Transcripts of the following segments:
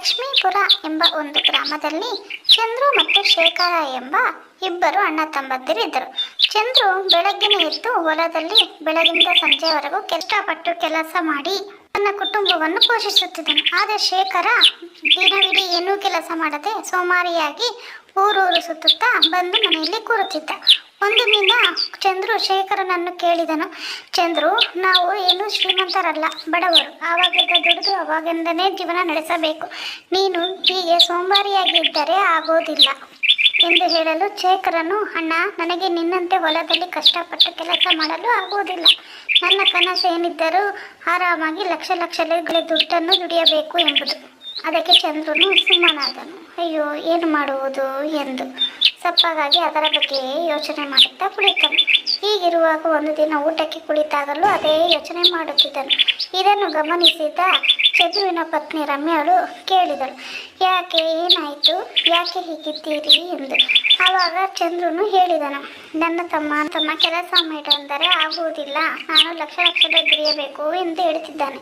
ಲಕ್ಷ್ಮೀಪುರ ಎಂಬ ಒಂದು ಗ್ರಾಮದಲ್ಲಿ ಚಂದ್ರು ಮತ್ತು ಶೇಖರ ಎಂಬ ಇಬ್ಬರು ಅಣ್ಣ ತಮ್ಮಂದಿರಿದ್ದರು. ಚಂದ್ರು ಬೆಳಗ್ಗಿನ ಎದ್ದು ಹೊಲದಲ್ಲಿ ಬೆಳಗಿನಿಂದ ಸಂಜೆವರೆಗೂ ಕಷ್ಟಪಟ್ಟು ಕೆಲಸ ಮಾಡಿ ತನ್ನ ಕುಟುಂಬವನ್ನು ಪೋಷಿಸುತ್ತಿದ್ದನು. ಆದರೆ ಶೇಖರ ದಿನವಿಡೀ ಏನೂ ಕೆಲಸ ಮಾಡದೆ ಸೋಮಾರಿಯಾಗಿ ಊರೂರು ಸುತ್ತುತ್ತಾ ಬಂದು ಮನೆಯಲ್ಲಿ ಕೂರುತ್ತಿದ್ದ. ಒಂದು ದಿನ ಚಂದ್ರು ಶೇಖರನನ್ನು ಕೇಳಿದನು. ಚಂದ್ರು, ನಾವು ಏನು ಶ್ರೀಮಂತರಲ್ಲ, ಬಡವರು. ಆವಾಗಿಂದ ದುಡಿದು ಅವಾಗಿಂದನೇ ಜೀವನ ನಡೆಸಬೇಕು. ನೀನು ಹೀಗೆ ಸೋಂಬಾರಿಯಾಗಿದ್ದರೆ ಆಗೋದಿಲ್ಲ ಎಂದು ಹೇಳಲು ಶೇಖರನು, ಅಣ್ಣ, ನನಗೆ ನಿನ್ನಂತೆ ಹೊಲದಲ್ಲಿ ಕಷ್ಟಪಟ್ಟು ಕೆಲಸ ಮಾಡಲು ಆಗುವುದಿಲ್ಲ ನನ್ನ ಕನಸು ಏನಿದ್ದರೂ ಆರಾಮಾಗಿ ಲಕ್ಷ ಲಕ್ಷ ದುಡ್ಡನ್ನು ದುಡಿಯಬೇಕು ಎಂಬುದು. ಅದಕ್ಕೆ ಚಂದ್ರನು ಸುಮ್ಮನಾದನು. ಅಯ್ಯೋ, ಏನು ಮಾಡುವುದು? ಎಂದು. ಸಪ್ಪಗಾಗಿ ಅದರ ಬಗ್ಗೆಯೇ ಯೋಚನೆ ಮಾಡುತ್ತಾ ಕುಳಿತನು. ಹೀಗಿರುವಾಗ ಒಂದು ದಿನ ಊಟಕ್ಕೆ ಕುಳಿತಾಗಲೂ ಅದೇ ಯೋಚನೆ ಮಾಡುತ್ತಿದ್ದನು. ಇದನ್ನು ಗಮನಿಸಿದ ಚಂದ್ರುವಿನ ಪತ್ನಿ ರಮ್ಯಾಳು ಕೇಳಿದಳು. ಯಾಕೆ, ಏನಾಯಿತು? ಯಾಕೆ ಹೀಗಿದ್ದೀರಿ? ಎಂದು. ಆವಾಗ ಚಂದ್ರನು ಹೇಳಿದನು. ನನ್ನ ತಮ್ಮ ತಮ್ಮ ಕೆಲಸ ಮಾಡಂದರೆ ಆಗುವುದಿಲ್ಲ. ನಾನು ಲಕ್ಷ ಲಕ್ಷ ದುಡಿಯಬೇಕು ಎಂದು ಹೇಳುತ್ತಿದ್ದಾನೆ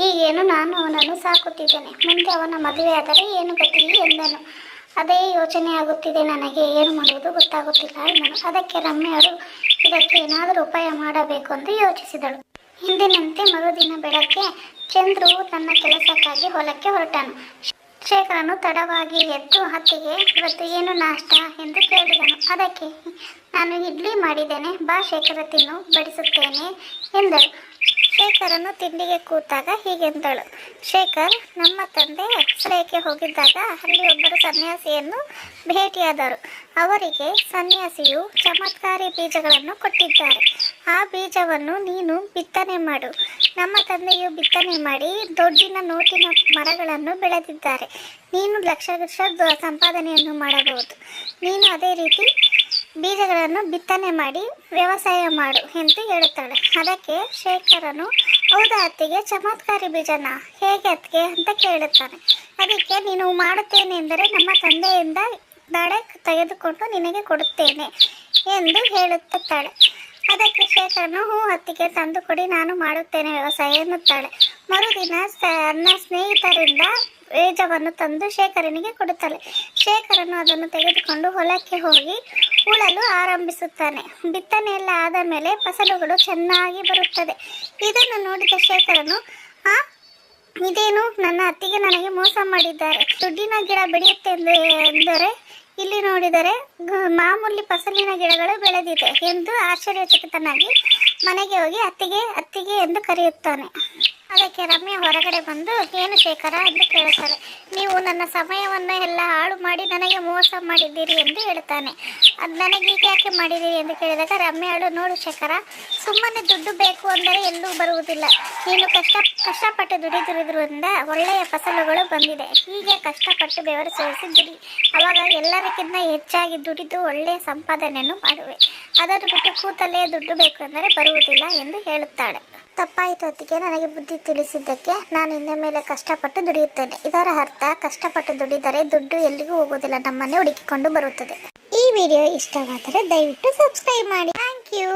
ಈಗೇನು ನಾನು ಅವನನ್ನು ಸಾಕುತ್ತಿದ್ದೇನೆ. ಮುಂದೆ ಅವನ ಆದರೆ ಏನು ಗತಿ? ಎಂದನು. ಅದೇ ಯೋಚನೆ ಆಗುತ್ತಿದೆ ನನಗೆ, ಏನು ಮಾಡುವುದು ಗೊತ್ತಾಗುತ್ತಿಲ್ಲ ಎಂದನು. ಅದಕ್ಕೆ ರಮ್ಯರು ಇದಕ್ಕೆ ಏನಾದರೂ ಉಪಾಯ ಮಾಡಬೇಕು ಎಂದು ಯೋಚಿಸಿದಳು. ಹಿಂದಿನಂತೆ ಮರುದಿನ ಬೆಳಗ್ಗೆ ಚಂದ್ರು ತನ್ನ ಕೆಲಸಕ್ಕಾಗಿ ಹೊಲಕ್ಕೆ ಹೊರಟನು. ಶೇಖರನು ತಡವಾಗಿ ಎದ್ದು ಹತ್ತಿಗೆ ಇವತ್ತು ಏನು ನಾಷ್ಟ? ಎಂದು ಕೇಳಿದನು. ಅದಕ್ಕೆ ನಾನು ಇಡ್ಲಿ ಮಾಡಿದ್ದೇನೆ. ಬಾ ಶೇಖರ ತಿನ್ನು, ಬಡಿಸುತ್ತೇನೆ ಎಂದರು ಶೇಖರನು ತಿಂಡಿಗೆ ಕೂತಾಗ ಹೀಗೆಂದಳು ಶೇಖರ್, ನಮ್ಮ ತಂದೆ ಆಶ್ರಯಕ್ಕೆ ಹೋಗಿದ್ದಾಗ ಅಲ್ಲಿ ಒಬ್ಬರು ಸನ್ಯಾಸಿಯನ್ನು ಭೇಟಿಯಾದರು. ಅವರಿಗೆ ಸನ್ಯಾಸಿಯು ಚಮತ್ಕಾರಿ ಬೀಜಗಳನ್ನು ಕೊಟ್ಟಿದ್ದಾರೆ. ಆ ಬೀಜವನ್ನು ನೀನು ಬಿತ್ತನೆ ಮಾಡು. ನಮ್ಮ ತಂದೆಯು ಬಿತ್ತನೆ ಮಾಡಿ ದೊಡ್ಡಿನ ನೋಟಿನ ಮರಗಳನ್ನು ಬೆಳೆದಿದ್ದಾರೆ. ನೀನು ಲಕ್ಷ ಲಕ್ಷ ಸಂಪಾದನೆಯನ್ನು ಮಾಡಬಹುದು. ನೀನು ಅದೇ ರೀತಿ ಬೀಜಗಳನ್ನು ಬಿತ್ತನೆ ಮಾಡಿ ವ್ಯವಸಾಯ ಮಾಡು ಎಂದು ಹೇಳುತ್ತಾಳೆ. ಅದಕ್ಕೆ ಶೇಖರನು, ಹೌದಾ ಅತ್ತಿಗೆ, ಚಮತ್ಕಾರಿ ಬೀಜನ ಹೇಗೆ ಅತ್ತಿಗೆ? ಅಂತ ಕೇಳುತ್ತಾನೆ. ಅದಕ್ಕೆ ನೀನು ಮಾಡುತ್ತೇನೆ ಎಂದರೆ ನಮ್ಮ ತಂದೆಯಿಂದ ನಾಳೆ ತೆಗೆದುಕೊಂಡು ನಿನಗೆ ಕೊಡುತ್ತೇನೆ ಎಂದು ಹೇಳುತ್ತಾಳೆ. ಅದಕ್ಕೆ ಶೇಖರನು ಹೂ ಹತ್ತಿಗೆ ತಂದು ಕೊಡಿ ನಾನು ಮಾಡುತ್ತೇನೆ ವ್ಯವಸಾಯ ಎನ್ನುತ್ತಾಳೆ. ಮರುದಿನ ನನ್ನ ಸ್ನೇಹಿತರಿಂದ ಬೀಜವನ್ನು ತಂದು ಶೇಖರನಿಗೆ ಕೊಡುತ್ತಾಳೆ. ಶೇಖರನು ಅದನ್ನು ತೆಗೆದುಕೊಂಡು ಹೊಲಕ್ಕೆ ಹೋಗಿ ಉಳಲು ಆರಂಭಿಸುತ್ತಾನೆ. ಬಿತ್ತನೆ ಎಲ್ಲ ಆದ ಮೇಲೆ ಫಸಲುಗಳು ಚೆನ್ನಾಗಿ ಬರುತ್ತದೆ. ಇದನ್ನು ನೋಡಿದ ಶೇಖರನು, ಆ, ಇದೇನು? ನನ್ನ ಅತ್ತಿಗೆ ನನಗೆ ಮೋಸ ಮಾಡಿದ್ದಾರೆ. ದುಡ್ಡಿನ ಗಿಡ ಬೆಳೆಯುತ್ತೆ ಎಂದು ಎಂದರೆ, ಇಲ್ಲಿ ನೋಡಿದರೆ ಮಾಮೂಲಿ ಫಸಲಿನ ಗಿಡಗಳು ಬೆಳೆದಿದೆ ಎಂದು ಆಶ್ಚರ್ಯಚಕಿತನಾಗಿ ಮನೆಗೆ ಹೋಗಿ ಅತ್ತಿಗೆ ಅತ್ತಿಗೆ ಎಂದು ಕರೆಯುತ್ತಾನೆ. ಅದಕ್ಕೆ ರಮ್ಯ ಹೊರಗಡೆ ಬಂದು, ಏನು ಶೇಖರ? ಎಂದು ಕೇಳುತ್ತಾರೆ ನೀವು ನನ್ನ ಸಮಯವನ್ನು ಎಲ್ಲ ಹಾಳು ಮಾಡಿ ನನಗೆ ಮೋಸ ಮಾಡಿದ್ದೀರಿ ಎಂದು ಹೇಳ್ತಾನೆ. ಅದು ನನಗೆ ಈಗ ಯಾಕೆ ಮಾಡಿದ್ದೀರಿ? ಎಂದು ಕೇಳಿದಾಗ ರಮ್ಯಾಳು ನೋಡು ಶೇಖರ, ಸುಮ್ಮನೆ ದುಡ್ಡು ಬೇಕು ಅಂದರೆ ಎಲ್ಲೂ ಬರುವುದಿಲ್ಲ. ನೀನು ಕಷ್ಟ, ಕಷ್ಟಪಟ್ಟು ದುಡಿದಿರುವುದರಿಂದ ಒಳ್ಳೆಯ ಫಸಲುಗಳು ಬಂದಿದೆ. ಹೀಗೆ ಕಷ್ಟಪಟ್ಟು ಬೆವರು ಸುರಿಸಿ ದುಡಿ ಅವಾಗ ಎಲ್ಲರಿಗಿಂತ ಹೆಚ್ಚಾಗಿ ದುಡಿದು ಒಳ್ಳೆಯ ಸಂಪಾದನೆಯನ್ನು ಮಾಡುವೆ. ಅದನ್ನು ಬಿಟ್ಟು ಕೂತಲ್ಲೇ ದುಡ್ಡು ಬೇಕು ಅಂದರೆ ಬರುವುದಿಲ್ಲ ಎಂದು ಹೇಳುತ್ತಾಳೆ. ತಪ್ಪಾಯಿತು ಅದಕ್ಕೆ ನನಗೆ ಬುದ್ಧಿ ತಿಳಿಸಿದ್ದಕ್ಕೆ ನಾನು ಇನ್ನ ಮೇಲೆ ಕಷ್ಟಪಟ್ಟು ದುಡಿಯುತ್ತೇನೆ. ಇದರ ಅರ್ಥ, ಕಷ್ಟಪಟ್ಟು ದುಡಿದರೆ ದುಡ್ಡು ಎಲ್ಲಿಗೂ ಹೋಗುವುದಿಲ್ಲ ನಮ್ಮನ್ನೇ ಹುಡುಕಿಕೊಂಡು ಬರುತ್ತದೆ. ಈ ವಿಡಿಯೋ ಇಷ್ಟವಾದರೆ ದಯವಿಟ್ಟು ಸಬ್ಸ್ಕ್ರೈಬ್ ಮಾಡಿ. Thank you